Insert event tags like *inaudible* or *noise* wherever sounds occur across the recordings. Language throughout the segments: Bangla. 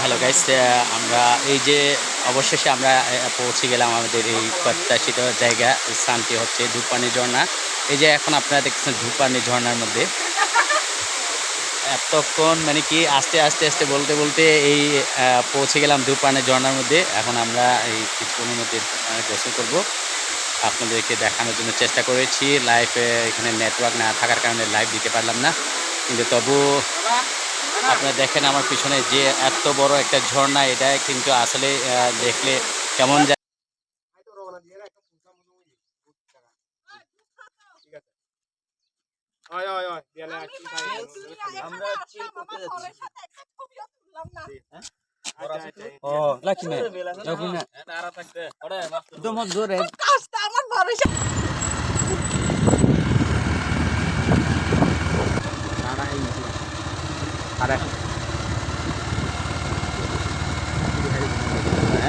হ্যালো গাইস আমরা এই যে অবশেষে আমরা পৌঁছে গেলাম আমাদের এই প্রত্যাশিত জায়গা স্থানটি হচ্ছে ধূপপানি ঝর্ণা। এই যে এখন আপনারা দেখছেন ধূপপানি ঝর্ণার মধ্যে। এতক্ষণ মানে কি আস্তে আস্তে আস্তে বলতে বলতে এই পৌঁছে গেলাম ধূপপানি ঝর্ণার মধ্যে। এখন আমরা এই কিছুক্ষণের মধ্যে গোসল করব। আপনাদেরকে দেখানোর জন্য চেষ্টা করেছি। লাইভে এখানে নেটওয়ার্ক না থাকার কারণে লাইভ দিতে পারলাম না। কিন্তু তবু আপনারা দেখেন আমার পিছনে যে এত বড় একটা ঝর্ণা এটা কিন্তু আসলে আহ, দেখলে কেমন যায় হয় আমরা চিল আরে আস্তে করে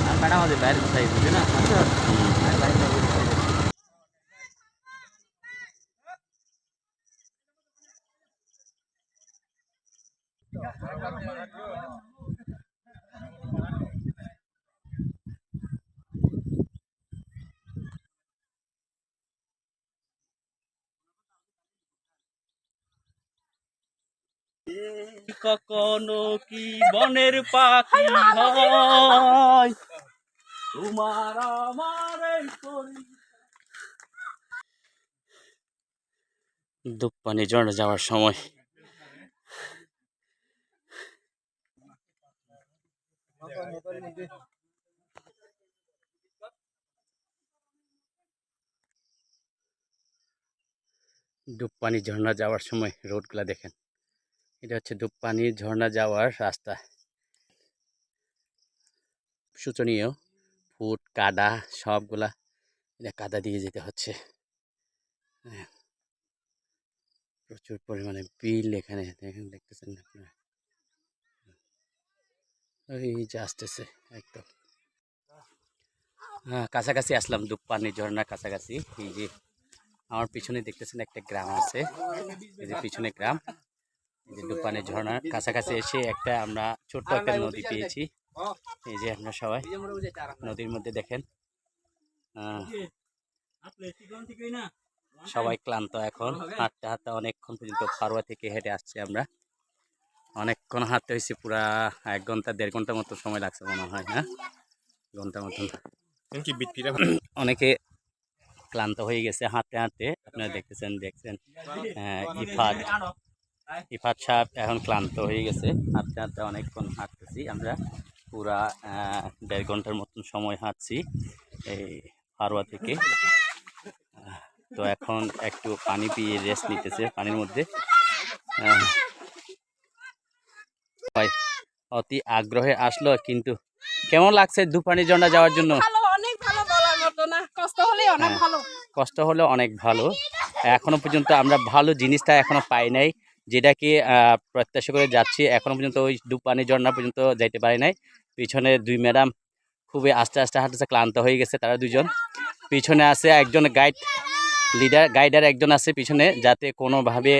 kadang ada bayar bisa itu na কখনো কি বনের পাখি হয় তোমার আমার দুপানি ঝর্ণা যাওয়ার সময়। ডুবপানি ঝর্ণা যাওয়ার সময় রোডগুলা দেখেন। এটা হচ্ছে ডুবপানি ঝর্ণা যাওয়ার রাস্তা। শোচনীয় ফুট কাদা সবগুলা এটা কাদা দিয়ে যেতে হচ্ছে। হ্যাঁ। প্রচুর পরিমাণে বিল এখানে, দেখেন দেখতেছেন আপনারা? এই যে আসতেছে একদম। হ্যাঁ কাছাকাছি আসলাম, দুপানি ঝর্ণার কাছাকাছি। এই যে আমার পিছনে দেখতেছেন একটা গ্রাম আছে। এই যে পিছনে গ্রাম। এই যে দুপানি ঝর্ণার কাছাকাছি এসে একটা আমরা ছোট্ট একটা নদী পেয়েছি। এই যে আপনার সবাই নদীর মধ্যে দেখেন সবাই ক্লান্ত এখন হাঁটতে হাঁটতে অনেকক্ষণ পর্যন্ত ফারুয়া থেকে হেঁটে আসছি আমরা অনেকক্ষণ হাঁটতে হয়েছে পুরা এক ঘণ্টা দেড় ঘণ্টা মতো সময় লাগছে মনে হয় হ্যাঁ ঘণ্টা মতন অনেকে ক্লান্ত হয়ে গেছে হাঁটতে হাঁটতে আপনারা দেখতেছেন দেখছেন ইফাত ইফাত সাহেব এখন ক্লান্ত হয়ে গেছে হাঁটতে হাঁটতে অনেকক্ষণ হাঁটতেছি আমরা পুরা দেড় ঘণ্টার মতন সময় হাঁটছি এই ফারুয়া থেকে। তো এখন একটু পানি পিয়ে রেস্ট নিতেছে পানির মধ্যে। হয় অতি আগ্রহে আসলো কিন্তু কেমন লাগছে দুপানি ঝর্ণা যাওয়ার জন্য? কষ্ট হলে অনেক হ্যাঁ। অনেক ভালো। এখনও পর্যন্ত আমরা ভালো জিনিসটা এখনও পাই নাই। যেটাকে প্রত্যাশা করে যাচ্ছি এখনও পর্যন্ত ওই দুপানি ঝর্ণা পর্যন্ত যাইতে পারি নাই। পিছনে দুই ম্যাডাম খুবই আস্তে আস্তে হাঁটতেছে ক্লান্ত হয়ে গেছে তারা দুজন পিছনে আছে একজন গাইড লিডার গাইডার একজন আছে পিছনে যাতে কোনোভাবে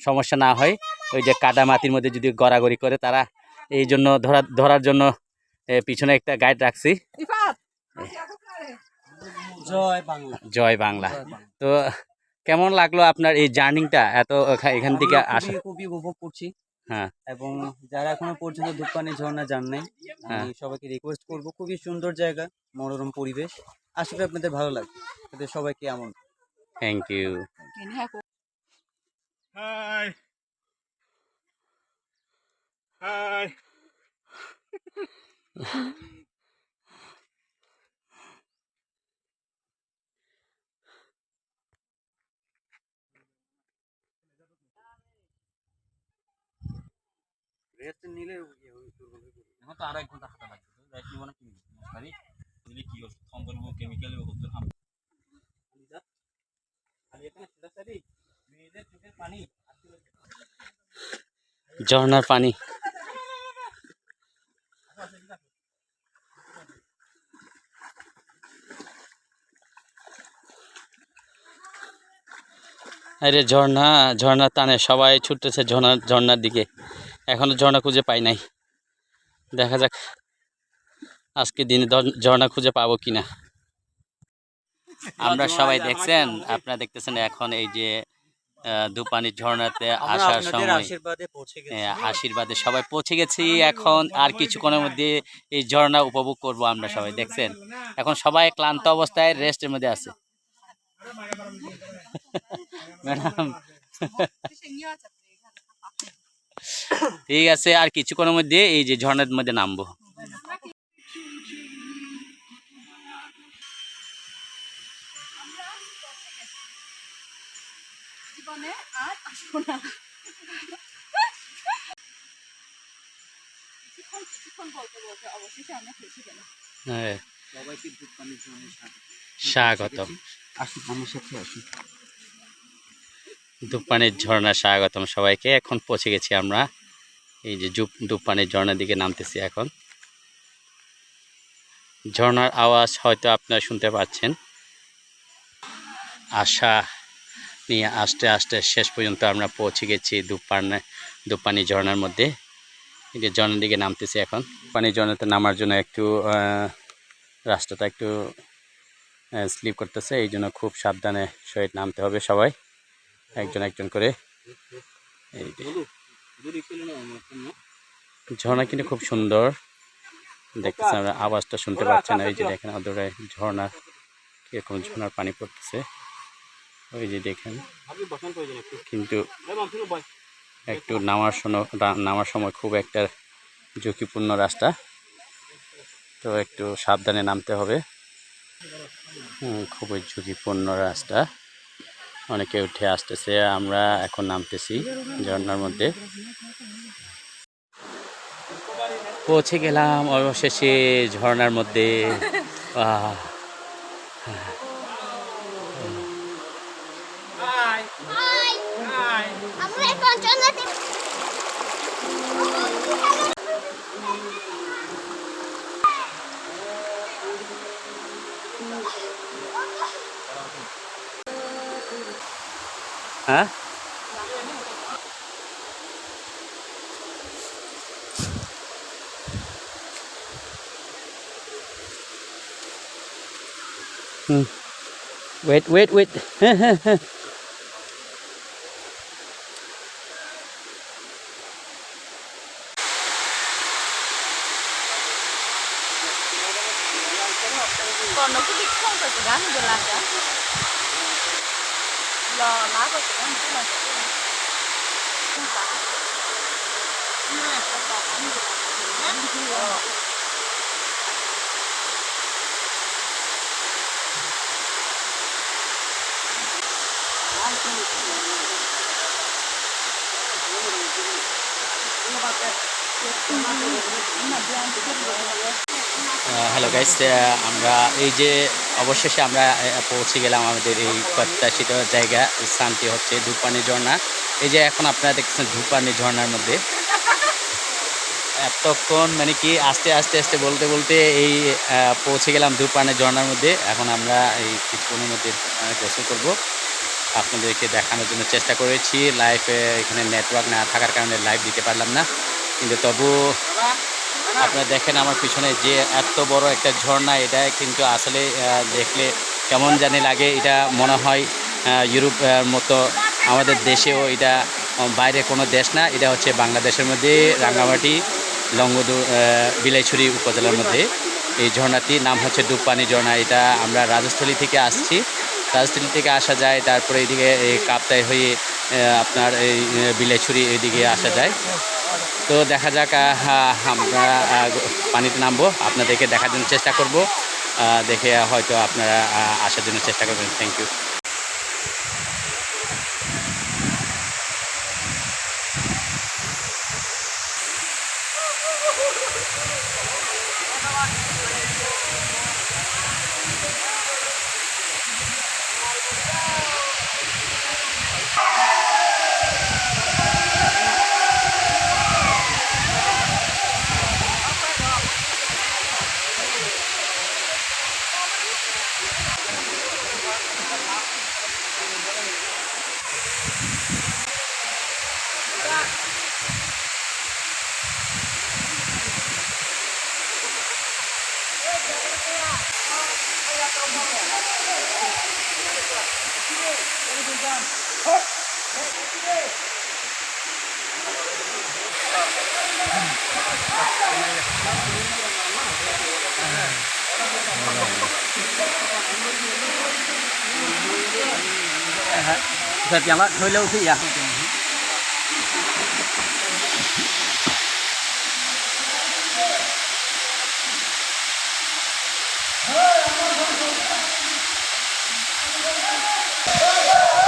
সমস্যা না হয়। ওই যে কাদা মাটির মধ্যে যদি গড়াগড়ি করে তারা এই জন্য ধরা ধরার জন্য পিছনে একটা গাইড রাখছি। জয় বাংলা। জয় বাংলা। তো কেমন লাগল আপনার এই জার্নিংটা? এত এখান থেকে আসা। খুবই উপভোগ করছি। হ্যাঁ। এবং যারা এখনও পর্যন্ত ধূপপানি ঝর্ণা যান নাই হ্যাঁ। আমি সবাইকে রিকোয়েস্ট করব খুবই সুন্দর জায়গা মনোরম পরিবেশ। আশা করি আপনাদের ভালো লাগবে। সবাইকে এমন thank you hi hi rest নিলে এখন তো আরও এক ঘণ্টা হাঁটা লাগবে রেস্ট নিব না কি দিলে কি ওষুধ কম করব কেমিক্যাল ওষুধ চোখের পানি ঝর্ণার পানি। আরে ঝর্ণা ঝর্ণার টানে সবাই ছুটতেছে ঝর্ণা ঝর্ণার দিকে। এখনও ঝর্ণা খুঁজে পাই নাই। দেখা যাক আজকে দিনে ঝর্ণা খুঁজে পাবো কিনা। আমরা সবাই দেখছেন আপনারা দেখতেছেন এখন এই যে আহ, দুপানির ঝর্ণাতে আসার সময় আশীর্বাদে পৌঁছে গেছি। হ্যাঁ, আশীর্বাদে সবাই পৌঁছে গেছি। এখন আর কিছুক্ষণের মধ্যে এই ঝর্ণা উপভোগ করব আমরা সবাই দেখছেন? এখন সবাই ক্লান্ত অবস্থায় রেস্টের মধ্যে আছে। *laughs* ম্যাডাম। *laughs* *laughs* ঠিক আছে আর কিছুক্ষণের মধ্যে এই যে ঝর্ণার মধ্যে নামবো। হ্যাঁ, স্বাগত। স্বাগতম। আসুন আমার সাথে আসুন দুপানির ঝর্ণা স্বাগতম সবাইকে। এখন পৌঁছে গেছি আমরা। এই যে দুপানির ঝর্ণার দিকে নামতেছি এখন। ঝর্ণার আওয়াজ হয়তো আপনারা শুনতে পাচ্ছেন। আশা নিয়ে আস্তে আস্তে শেষ পর্যন্ত আমরা পৌঁছে গেছি দুপানে, দুপানি ঝর্ণার মধ্যে। এই যে ঝর্ণার দিকে নামতেছি এখন। পানি ঝর্ণাতে নামার জন্য একটু রাস্তাটা একটু স্লিপ করতেছে। এই জন্য খুব সাবধানে সহিত নামতে হবে সবাই। একজন একজন করে। এই ঝর্ণা কিন্তু খুব সুন্দর। দেখতেছেন আমরা, আওয়াজটা শুনতে পাচ্ছেন এই যে দেখেন, অদূরে ঝর্ণা, কীরকম ঝর্ণার পানি পড়তেছে। ওই যে দেখেন, কিন্তু একটু নামার সময় নামার সময় খুব একটা ঝুঁকিপূর্ণ রাস্তা। তো একটু সাবধানে নামতে হবে। খুবই ঝুঁকিপূর্ণ রাস্তা। অনেকে উঠে আসতেছে আমরা এখন নামতেছি ঝর্নার মধ্যে। পৌঁছে গেলাম অবশেষে ঝর্নার মধ্যে। Wait, wait, wait. còn nó cứ bị không phải của gái mình được làm cả lò lá của chúng mình cũng là không phải nhưng mà có ăn được hello guys আমরা এই যে অবশেষে আমরা পৌঁছে গেলাম আমাদের এই প্রত্যাশিত জায়গা স্থানটি হচ্ছে ধূপপানি ঝর্ণা। এই যে এখন আপনারা দেখছেন ধূপপানি ঝর্ণার মধ্যে। এতক্ষণ মানে কি আস্তে আস্তে আস্তে বলতে বলতে এই পৌঁছে গেলাম ধূপপানি ঝর্ণার মধ্যে। এখন আমরা এই কিছুক্ষণের মধ্যে গোসল করব। আপনাদেরকে দেখানোর জন্য চেষ্টা করেছি। লাইভে এখানে নেটওয়ার্ক না থাকার কারণে লাইভ দিতে পারলাম না। কিন্তু তবু আপনারা দেখেন আমার পিছনে যে এত বড় একটা ঝর্ণা, এটা কিন্তু আসলে দেখলে কেমন জানি লাগে। এটা মনে হয় ইউরোপের মতো আমাদের দেশেও এটা বাইরে কোনো দেশ না। এটা হচ্ছে বাংলাদেশের মধ্যে, রাঙ্গামাটি লঙ্গদু বিলাইছড়ি উপজেলার মধ্যে। এই ঝর্ণাটির নাম হচ্ছে ডুবপানি ঝর্ণা। এটা আমরা রাজস্থলী থেকে আসছি। রাজস্থলী থেকে আসা যায়, তারপরে এদিকে এই কাপ্তাই হয়ে আপনার এই বিলেছুরি এদিকে আসা যায়। তো দেখা যাক আমরা পানিতে নামবো, আপনাদেরকে দেখার জন্য চেষ্টা করব। দেখে হয়তো আপনারা আসার জন্য চেষ্টা করবেন। Thank you Hocam. Thật chẳng lắm, hơi lâu xị à? Hey, I'm. Yeah.